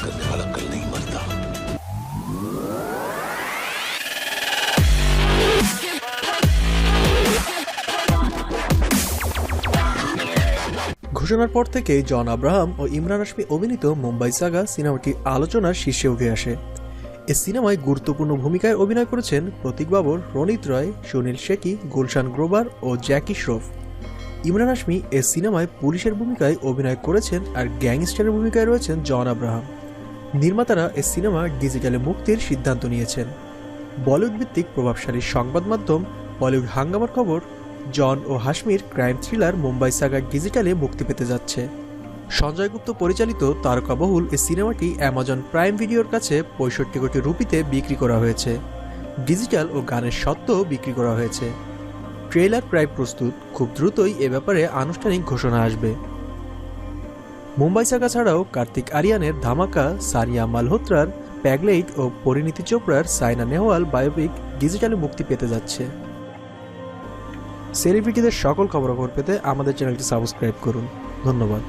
बात करने वाला कल नहीं मरता ঘোষণার পর থেকেই জন আব্রাহাম ও ইমরান হাশমি অভিনীত মুম্বাই সাগা সিনেমাটি আলোচনার শীর্ষে উঠে আসে এ সিনেমায় গুরুত্বপূর্ণ ভূমিকায় অভিনয় করেছেন প্রতীক বাবর রনিত রয় সুনীল শেখি গুলশান গ্রোভার ও জ্যাকি শ্রফ ইমরান হাশমি এ সিনেমায় পুলিশের ভূমিকায় অভিনয় করেছেন আর গ্যাংস্টারের ভূমিকায় রয়েছেন জন আব্রাহাম নির্মাতারা এ সিনেমা ডিজিটালে মুক্তির সিদ্ধান্ত নিয়েছেন। বলিউড ভিত্তিক প্রভাবশালী সংবাদ মাধ্যম বলিউড হাঙ্গামার খবর, জন ও হাসমির ক্রাইম থ্রিলার মুম্বাই সাগা ডিজিটালে মুক্তি পেতে যাচ্ছে। সঞ্জয় গুপ্ত পরিচালিত তারকাবহুল এই সিনেমাটি অ্যামাজন প্রাইম ভিডিওর কাছে পঁয়ষট্টি কোটি রুপিতে বিক্রি করা হয়েছে। ডিজিটাল ও গানের সত্ত্বেও বিক্রি করা হয়েছে। ট্রেলার প্রায় প্রস্তুত, খুব দ্রুতই এ ব্যাপারে আনুষ্ঠানিক ঘোষণা আসবে। মুম্বাই সাগা ছাড়াও কার্তিক আরিয়ানের ধামাকা সারিয়া মালহোত্রার, প্যাগলেইট ও পরিণীতি চোপড়ার সাইনা নেহওয়াল বায়োপিক ডিজিটালে মুক্তি পেতে যাচ্ছে। সেলিব্রিটিদের সকল খবরাখবর পেতে আমাদের চ্যানেলটি সাবস্ক্রাইব করুন। ধন্যবাদ।